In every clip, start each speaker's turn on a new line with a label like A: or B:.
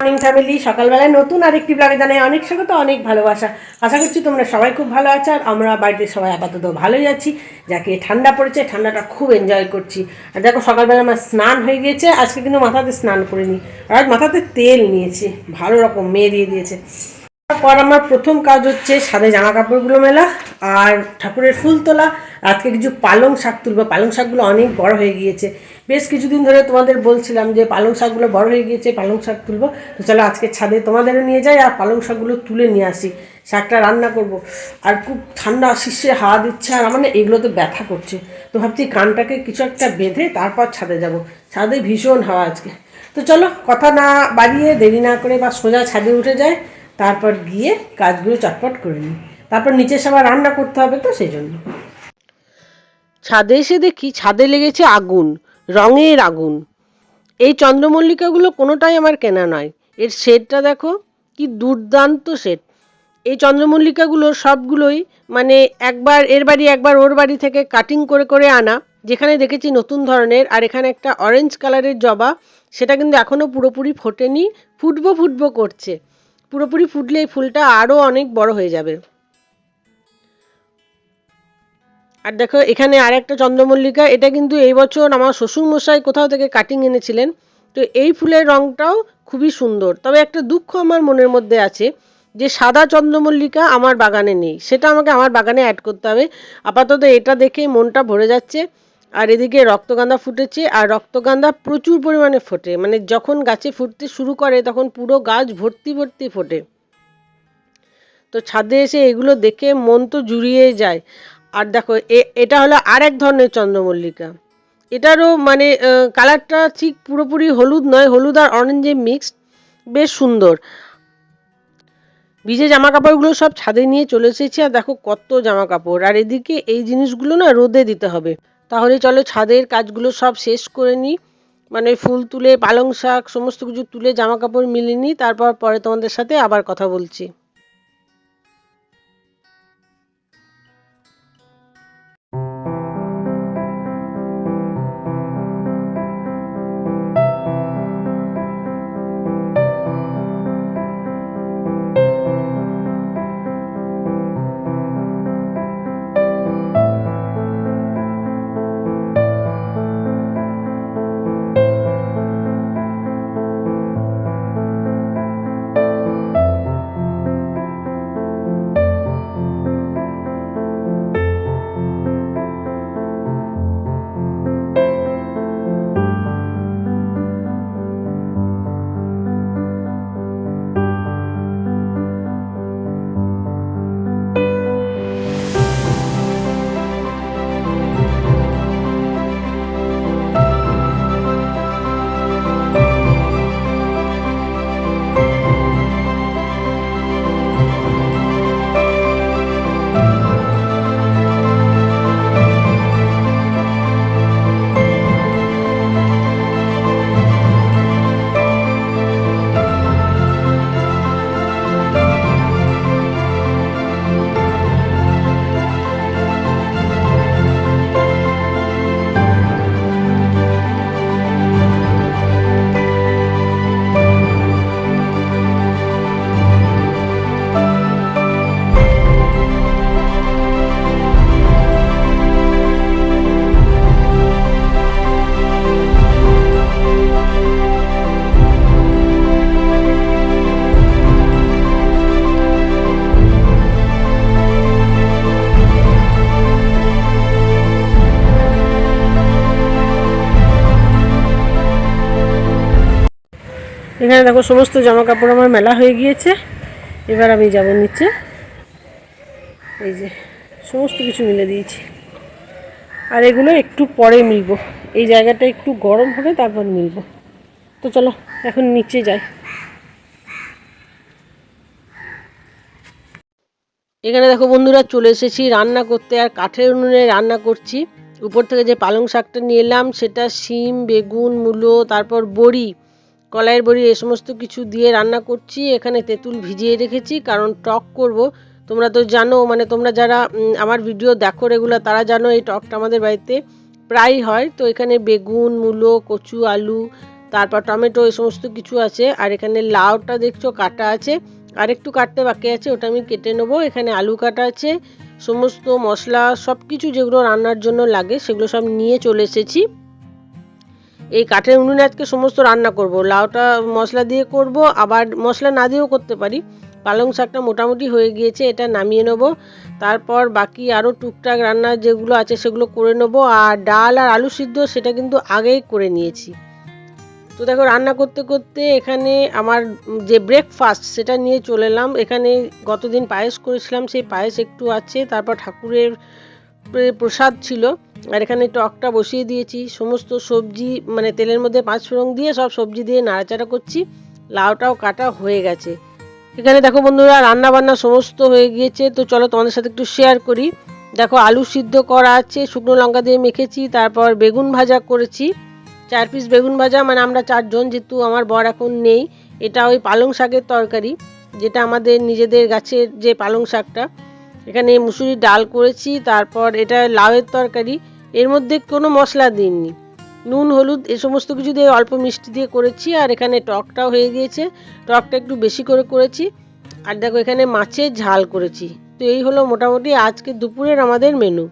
A: Morning family সকালবেলায় নতুন আরেকটি ব্লগে জানাই অনেক স্বাগত, অনেক ভালোবাসা। আশা করছি তোমরা সবাই খুব ভালো আছো আর আমরা বাড়িতে সবাই আপাতত ভালোই আছি। যাকে ঠান্ডা পড়েছে, ঠান্ডাটা খুব এনজয় করছি। আর দেখো সকালবেলা আমার স্নান হয়ে গিয়েছে, আজকে কিন্তু মাথাতে স্নান করিনি। আর মাথাতে তেল নিয়েছি, ভালো রকম মেয়ে দিয়ে দিয়েছে। তারপর আমার প্রথম কাজ হচ্ছে সাদে জামা কাপড়গুলো মেলা আর ঠাকুরের ফুল তোলা। আজকে কিছু পালং শাক তুলবো। পালং শাকগুলো অনেক বড় হয়ে গিয়েছে। বেশ কিছুদিন ধরে তোমাদের বলছিলাম যে পালং শাকগুলো বড় হয়ে গিয়েছে, পালং শাক তুলবো। তো চলো আজকে ছাদে তোমাদেরও নিয়ে যাই আর পালং শাকগুলো তুলে নিয়ে আসি। শাকটা রান্না করব। আর খুব ঠান্ডা শীর্ষে হাওয়া দিচ্ছে আর আমার না এগুলোতে ব্যথা করছে। তো ভাবছি কানটাকে কিছু একটা বেঁধে তারপর ছাদে যাব। ছাদে ভীষণ হাওয়া আজকে। তো চলো কথা না বাড়িয়ে দেরি না করে বা সোজা ছাদে উঠে যায় তারপর গিয়ে কাজগুলো চটপট করে নিই। তারপর নিচে সবার রান্না করতে হবে তো, সেই জন্য। ছাদে এসে দেখি ছাদে লেগেছে আগুন, রঙের আগুন। এই চন্দ্রমল্লিকাগুলো কোনোটাই আমার কেনা নয়। এর শেডটা দেখো, কি দুর্দান্ত শেড। এই চন্দ্রমল্লিকাগুলো সবগুলোই মানে একবার এর বাড়ি, একবার ওর বাড়ি থেকে কাটিং করে করে আনা, যেখানে দেখেছি নতুন ধরনের। আর এখানে একটা অরেঞ্জ কালারের জবা, সেটা কিন্তু এখনও পুরোপুরি ফোটেনি, ফুটবো ফুটবো করছে। পুরোপুরি ফুটলে এই ফুলটা আরও অনেক বড় হয়ে যাবে। আর দেখো, এখানে আর একটা চন্দ্রমল্লিকা, এটা কিন্তু এই বছর আমার শ্বশুরমশাই কোথাও থেকে কাটিং এনেছিলেন। তো এই ফুলের রঙটাও খুবই সুন্দর। তবে একটা দুঃখ আমার মনের মধ্যে আছে যে সাদা চন্দ্রমল্লিকা আমার বাগানে নেই। সেটা আমাকে আমার বাগানে অ্যাড করতে হবে। আপাতত এটা দেখে মনটা ভরে যাচ্ছে। আর এদিকে রক্তগাঁদা ফুটেছে, আর রক্তগাঁদা প্রচুর পরিমাণে ফোটে। মানে যখন গাছে ফুটতে শুরু করে, তখন পুরো গাছ ভর্তি ভর্তি ফোটে। তো ছাদে এসে এগুলো দেখে মন তো জুড়িয়ে যায়। আর দেখো এটা হলো আর এক ধরনের চন্দ্রমল্লিকা। এটারও মানে কালারটা ঠিক পুরোপুরি হলুদ নয়, হলুদ আর অরেঞ্জে মিক্সড বেশ সুন্দর। ভিজে জামা কাপড়গুলো সব ছাদে নিয়ে চলে এসেছি, আর দেখো কত জামা কাপড় আর এদিকে এই জিনিসগুলো না রোদে দিতে হবে। তাহলে চলো ছাদের কাজগুলো সব শেষ করে নিই মানে ফুল তুলে, পালং শাক, সমস্ত কিছু তুলে জামা কাপড় মিলিয়ে নিই তারপর পরে তোমাদের সাথে আবার কথা বলছি। এখানে দেখো সমস্ত জামা কাপড় আমার মেলা হয়ে গিয়েছে। এবার আমি যাব নিচে। এই যে, সমস্ত কিছু মিলে দিয়েছি। আর এগুলো একটু পরে মিলবো। এই জায়গাটা একটু গরম হবে, তারপর মিলবো। তো চলো, এখন নিচে যাই। এখানে দেখো বন্ধুরা, চলে এসেছি রান্না করতে। আর কাঠের উনুনে রান্না করছি। উপর থেকে যে পালং শাকটা নিয়ে এলাম, সেটা শিম, বেগুন, মূলো, তারপর বড়ি। কলাইয়ের বড়ি এ সমস্ত কিছু দিয়ে রান্না করছি, এখানে তেঁতুল ভিজিয়ে রেখেছি, কারণ টক করব। তোমরা তো জানো মানে তোমরা যারা আমার ভিডিও দেখো রেগুলার তারা জানো এই টকটা আমাদের বাড়িতে প্রায় হয়। তো এখানে বেগুন, মূলো, কচু, আলু, তারপর টমেটো এই সমস্ত কিছু আছে। আর এখানে লাউটা দেখছ কাটা আছে। আর একটু কাটতে বাকি আছে, ওটা আমি কেটে নেব। এখানে আলু কাটা আছে। সমস্ত মশলা সব কিছু যেগুলো রান্নার জন্য লাগে, সেগুলো সব নিয়ে চলে এসেছি। এই কাঠের উনুনে আজকে সমস্ত রান্না করব। লাউটা মশলা দিয়ে করব, আবার মশলা না দিয়েও করতে পারি। পালং শাকটা মোটামুটি হয়ে গিয়েছে, এটা নামিয়ে নেব। তারপর বাকি আরও টুকটাক রান্না যেগুলো আছে সেগুলো করে নেব। আর ডাল আর আলু সিদ্ধ সেটা কিন্তু আগেই করে নিয়েছি। তো দেখো, রান্না করতে করতে এখানে আমার যে ব্রেকফাস্ট সেটা নিয়ে চলে এলাম। এখানে গতদিন পায়েস করেছিলাম, সেই পায়েস একটু আছে। তারপর ঠাকুরের প্রসাদ ছিল। আর এখানে টকটা বসিয়ে দিয়েছি, সমস্ত সবজি মানে তেলের মধ্যে পাঁচ ফোড়ন দিয়ে সব সবজি দিয়ে নাড়াচাড়া করছি, লাউটাও কাটা হয়ে গেছে। এখানে দেখো বন্ধুরা রান্না বান্না সমস্ত হয়ে গিয়েছে, তো চলো তোমাদের সাথে একটু শেয়ার করি। দেখো আলু সিদ্ধ করা আছে, শুকনো লঙ্কা দিয়ে মেখেছি, তারপর বেগুন ভাজা করেছি। চার পিস বেগুন ভাজা মানে আমরা চারজন, যেহেতু আমার বর এখন নেই, এটা ওই পালং শাকের তরকারি, যেটা আমাদের নিজেদের গাছের যে পালং শাকটা। এখানে মুসুরির ডাল করেছি, তারপর এটা লাউয়ের তরকারি এর মধ্যে কোনো মশলা দিইনি। নুন, হলুদ এ সমস্ত কিছু দিয়ে অল্প মিষ্টি দিয়ে করেছি আর এখানে টকটাও হয়ে গিয়েছে। টকটা একটু বেশি করে করেছি। আর দেখো এখানে মাছের ঝাল করেছি। তো এই হলো মোটামুটি আজকে দুপুরের আমাদের মেনু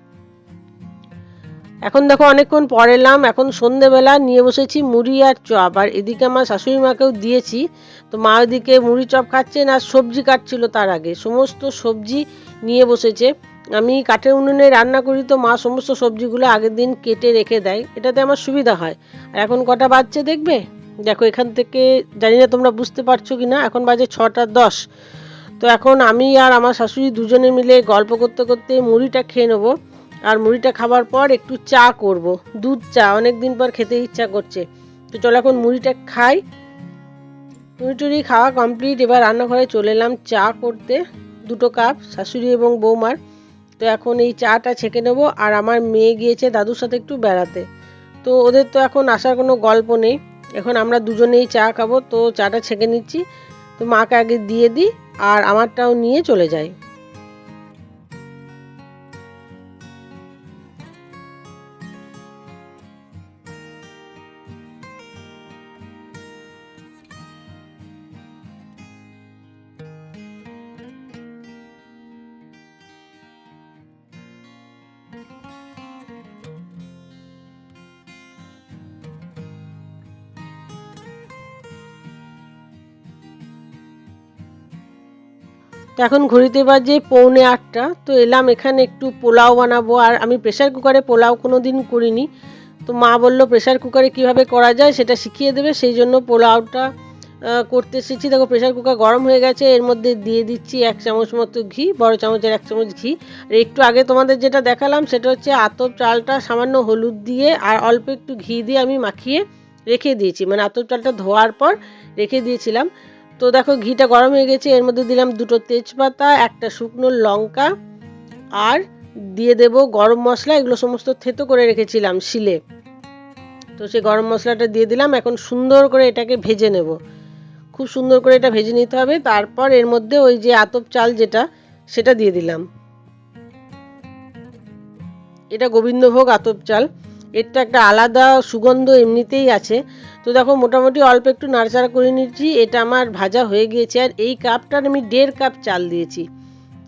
A: এখন দেখো অনেকক্ষণ পর এলাম। এখন সন্ধেবেলা নিয়ে বসেছি মুড়ি আর চপ। আর এদিকে আমার শাশুড়ি মাকেও দিয়েছি। তো মা ওদিকে মুড়ি চপ খাচ্ছেন আর সবজি কাটছিল তার আগে। সমস্ত সবজি নিয়ে বসেছে। আমি কাঠের উনুনে রান্না করি তো মা সমস্ত সবজিগুলো আগের দিন কেটে রেখে দেয়। এটাতে আমার সুবিধা হয়। আর এখন কটা বাজছে দেখবে? দেখো, এখান থেকে জানি না তোমরা বুঝতে পারছ কি না এখন বাজে ছটা দশ। তো এখন আমি আর আমার শাশুড়ি দুজনে মিলে গল্প করতে করতে মুড়িটা খেয়ে নেব। আর মুড়িটা খাবার পর একটু চা করব। দুধ চা অনেক দিন পর খেতে ইচ্ছা করছে। তো চলো এখন মুড়িটা খাই। মুড়ি টুড়ি খাওয়া কমপ্লিট। এবার রান্নাঘরে চলে এলাম চা করতে। দুটো কাপ, শাশুড়ি এবং বৌমার। তো এখন এই চাটা ছেঁকে নেব আর আমার মেয়ে গিয়েছে দাদুর সাথে একটু বেড়াতে। তো ওদের তো এখন আসার কোনো গল্প নেই। এখন আমরা দুজনেই চা খাব, তো চাটা ছেঁকে নিচ্ছি। তো মাকে আগে দিয়ে দিই আর আমারটাও নিয়ে চলে যাই তো এখন ঘড়িতে বাজে পৌনে আটটা। তো এলাম এখানে একটু পোলাও বানাবো। আর আমি প্রেশার কুকারে পোলাও কোনো দিন করিনি। তো মা বলল প্রেশার কুকারে কীভাবে করা যায় সেটা শিখিয়ে দেবে। সেই জন্য পোলাওটা করতে এসেছি। দেখো প্রেশার কুকার গরম হয়ে গেছে। এর মধ্যে দিয়ে দিচ্ছি এক চামচ মতো ঘি, বড় চামচের এক চামচ ঘি। আর একটু আগে তোমাদের যেটা দেখালাম সেটা হচ্ছে আতপ চালটা সামান্য হলুদ দিয়ে আর অল্প একটু ঘি দিয়ে আমি মাখিয়ে রেখে দিয়েছি। মানে আতপ চালটা ধোয়ার পর রেখে দিয়েছিলাম। তো দেখো, ঘিটা গরম হয়ে গেছে, এর মধ্যে দিলাম দুটো তেজপাতা, একটা শুকনো লঙ্কা, আর দিয়ে দেব গরম মশলা, এগুলো সমস্ত থেতো করে রেখেছিলাম শিলে। তো সেই গরম মশলাটা দিয়ে দিলাম, এখন সুন্দর করে এটাকে ভেজে নেব। খুব সুন্দর করে এটা ভেজে নিতে হবে, তারপর এর মধ্যে ওই যে আতপ চাল যেটা, সেটা দিয়ে দিলাম। এটা গোবিন্দভোগ আতপ চাল। তো একটা আলাদা সুগন্ধ এমনিতেই আছে। তো দেখো, মোটামুটি অল্প একটু নাড়াচাড়া করে নিচ্ছি। এটা আমার ভাজা হয়ে গিয়েছে আর এই কাপটার আমি দেড় কাপ চাল দিয়েছি।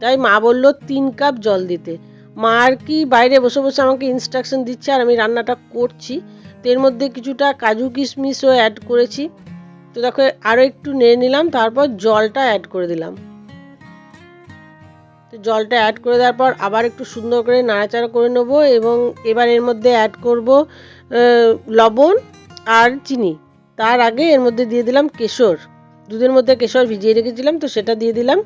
A: তাই মা বলল তিন কাপ জল দিতে। মা আর কি বাইরে বসে বসে আমাকে ইনস্ট্রাকশন দিচ্ছে আর আমি রান্নাটা করছি। তো এর মধ্যে কিছুটা কাজু কিশমিশও অ্যাড করেছি। তো দেখো আরও একটু নেড়ে নিলাম, তারপর জলটা অ্যাড করে দিলাম। জলটা অ্যাড করে দেওয়ার পর আবার একটু সুন্দর করে নাড়াচাড়া করে নেব এবং এবার এর মধ্যে অ্যাড করব লবণ আর চিনি। তার আগে এর মধ্যে দিয়ে দিলাম কেশর। দুধের মধ্যে কেশর ভিজিয়ে রেখেছিলাম, তো সেটা দিয়ে দিলাম।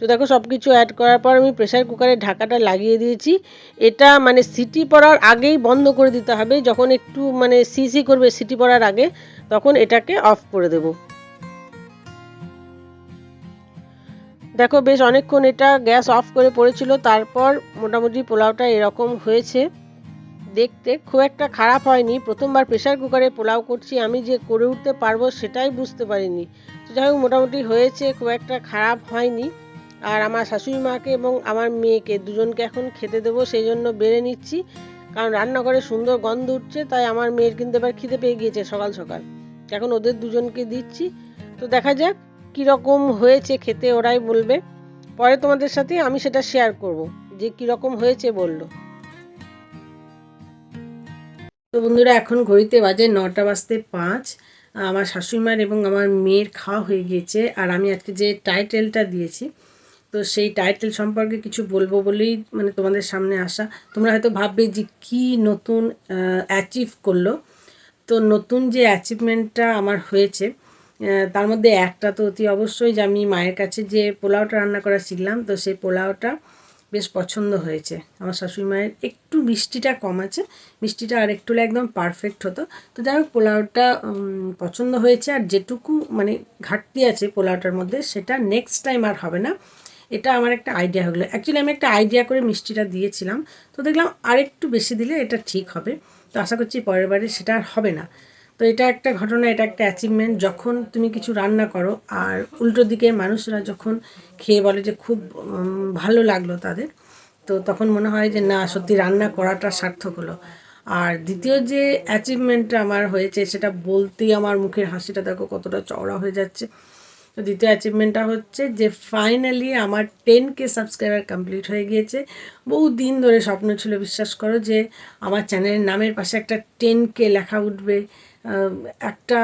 A: তো দেখো সব কিছু অ্যাড করার পর আমি প্রেশার কুকারে ঢাকাটা লাগিয়ে দিয়েছি। এটা মানে সিটি পড়ার আগেই বন্ধ করে দিতে হবে। যখন একটু মানে সিসি করবে সিটি পড়ার আগে, তখন এটাকে অফ করে দেব। দেখো বেশ অনেকক্ষণ এটা গ্যাস অফ করে পড়েছিল, তারপর মোটামুটি পোলাওটা এরকম হয়েছে। দেখতে খুব একটা খারাপ হয়নি, প্রথমবার প্রেশার কুকারে পোলাও করছি, আমি যে করে উঠতে পারব সেটাই বুঝতে পারিনি। তো যাই হোক, মোটামুটি হয়েছে, খুব একটা খারাপ হয়নি। আর আমার শাশুড়ি মাকে এবং আমার মেয়েকে দুজনকে এখন খেতে দেবো, সেই জন্য বেড়ে নিচ্ছি। কারণ রান্নাঘরে সুন্দর গন্ধ উঠছে, তাই আমার মেয়ের কিন্তু এবার খিদে পেয়ে গিয়েছে সকাল সকাল। এখন ওদের দুজনকে দিচ্ছি। তো দেখা যাক কীরকম হয়েছে খেতে ওরাই বলবে। পরে তোমাদের সাথে আমি সেটা শেয়ার করব, যে কীরকম হয়েছে বলল। তো বন্ধুরা, এখন ঘড়িতে বাজে নটা বাজতে পাঁচ। আমার শাশুড়িমার এবং আমার মেয়ের খাওয়া হয়ে গিয়েছে, আর আমি আজকে যে টাইটেলটা দিয়েছি, তো সেই টাইটেল সম্পর্কে কিছু বলব বলেই মানে তোমাদের সামনে আসা। তোমরা হয়তো ভাববে যে কি নতুন অ্যাচিভ করল। তো নতুন যে অ্যাচিভমেন্টটা আমার হয়েছে তার মধ্যে একটা তো অতি অবশ্যই যে আমি মায়ের কাছে যে পোলাওটা রান্না করা শিখলাম, তো সেই পোলাওটা বেশ পছন্দ হয়েছে। আমার শাশুড়ি মায়ের একটু মিষ্টিটা কম আছে, মিষ্টিটা আর একটু একদম পারফেক্ট হতো। তো যাই হোক, পোলাওটা পছন্দ হয়েছে আর যেটুকু মানে ঘাটতি আছে পোলাওটার মধ্যে, সেটা নেক্সট টাইম আর হবে না। এটা আমার একটা আইডিয়া হলো। অ্যাকচুয়ালি আমি একটা আইডিয়া করে মিষ্টিটা দিয়েছিলাম, তো দেখলাম আরেকটু বেশি দিলে এটা ঠিক হবে। তো আশা করছি পরের বারে সেটা আর হবে না। তো এটা একটা ঘটনা, এটা একটা অ্যাচিভমেন্ট যখন তুমি কিছু রান্না করো, আর উল্টো দিকে মানুষরা যখন খেয়ে বলে যে খুব ভালো লাগল তাদের, তো তখন মনে হয় যে না, সত্যি রান্না করাটা সার্থক হলো। আর দ্বিতীয় যে অ্যাচিভমেন্টটা আমার হয়েছে, সেটা বলতেই আমার মুখের হাসিটা দেখো কতটা চওড়া হয়ে যাচ্ছে। তো দ্বিতীয় অ্যাচিভমেন্টটা হচ্ছে যে ফাইনালি আমার টেন কে সাবস্ক্রাইবার কমপ্লিট হয়ে গিয়েছে। বহু দিন ধরে স্বপ্ন ছিল, বিশ্বাস করো, যে আমার চ্যানেলের নামের পাশে একটা টেন কে লেখা উঠবে। একটা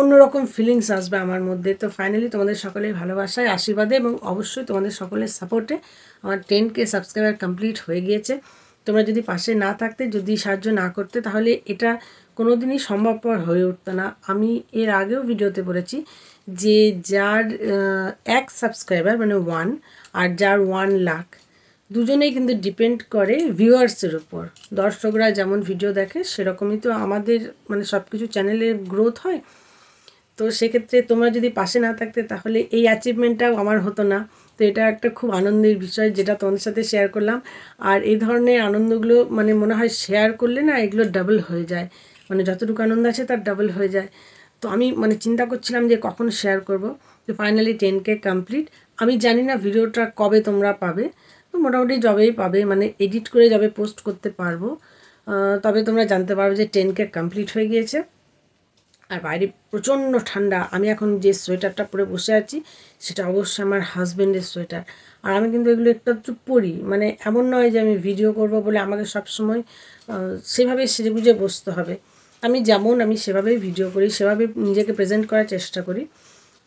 A: অন্যরকম ফিলিংস আসবে আমার মধ্যে। তো ফাইনালি তোমাদের সকলের ভালোবাসায়, আশীর্বাদে এবং অবশ্যই তোমাদের সকলের সাপোর্টে আমার টেন কে সাবস্ক্রাইবার কমপ্লিট হয়ে গিয়েছে। তোমরা যদি পাশে না থাকতে, যদি সাহায্য না করতে, তাহলে এটা কোনো দিনই সম্ভবপর হয়ে উঠতো না। আমি এর আগেও ভিডিওতে বলেছি যে যার এক সাবস্ক্রাইবার মানে ওয়ান আর যার ওয়ান লাখ দুজনেই কিন্তু ডিপেন্ড করে ভিউয়ার্সের উপর। দর্শকরা যেমন ভিডিও দেখে, সেরকমই তো আমাদের মানে সব কিছু চ্যানেলের গ্রোথ হয়। তো সেক্ষেত্রে তোমরা যদি পাশে না থাকতে, তাহলে এই অ্যাচিভমেন্টটাও আমার হতো না। তো এটা একটা খুব আনন্দের বিষয় যেটা তোমাদের সাথে শেয়ার করলাম। আর এই ধরনের আনন্দগুলো মানে মনে হয় শেয়ার করলে না এগুলো ডাবল হয়ে যায়। মানে যতটুকু আনন্দ আছে তার ডাবল হয়ে যায়। তো আমি মানে চিন্তা করছিলাম যে কখন শেয়ার করব। তো ফাইনালি টেন কে কমপ্লিট আমি জানি না ভিডিওটা কবে তোমরা পাবে। তো মোটামুটি যবেই পাবে মানে এডিট করে যবে পোস্ট করতে পারব। তবে তোমরা জানতে পারবে যে টেন কে কমপ্লিট হয়ে গিয়েছে। আর বাইরে প্রচণ্ড ঠান্ডা। আমি এখন যে সোয়েটারটা পরে বসে আছি, সেটা অবশ্যই আমার হাজব্যান্ডের সোয়েটার আর আমি কিন্তু এগুলো একটু একটু পরি। মানে এমন নয় যে আমি ভিডিও করব বলে আমাকে সবসময় সেভাবে সেজে বুঝে বসতে হবে। আমি যেমন আমি সেভাবেই ভিডিও করি, সেভাবে নিজেকে প্রেজেন্ট করার চেষ্টা করি,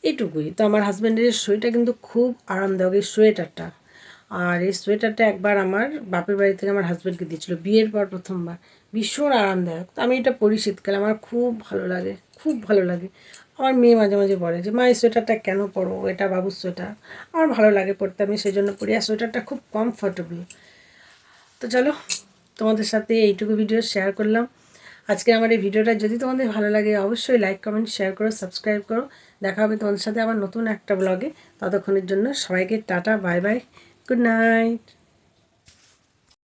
A: এটুকুই। তো আমার হাজব্যান্ডের সোয়েটার কিন্তু খুব আরামদায়ক এই সোয়েটারটা আর এই সোয়েটারটা একবার আমার বাপের বাড়ি থেকে আমার হাজব্যান্ডকে দিয়েছিল। বিয়ের পর প্রথমবার। ভীষণ আরামদায়ক। তো আমি এটা পরি শীতকালে। আমার খুব ভালো লাগে। খুব ভালো লাগে। আমার মেয়ে মাঝে মাঝে বলে যে, মা, এই সোয়েটারটা কেন পরো? এটা বাবুর সোয়েটার। আমার ভালো লাগে পরতে। আমি সেই জন্য পরি। আর সোয়েটারটা খুব কমফর্টেবল তো চলো, তোমাদের সাথে এইটুকু ভিডিও শেয়ার করলাম। আজকে আমার এই ভিডিওটা যদি তোমাদের ভালো লাগে, অবশ্যই লাইক কমেন্ট শেয়ার করো সাবস্ক্রাইব করো। দেখা হবে তোমাদের সাথে আবার নতুন একটা ব্লগে ততক্ষণের জন্য সবাইকে tata bye bye Good night.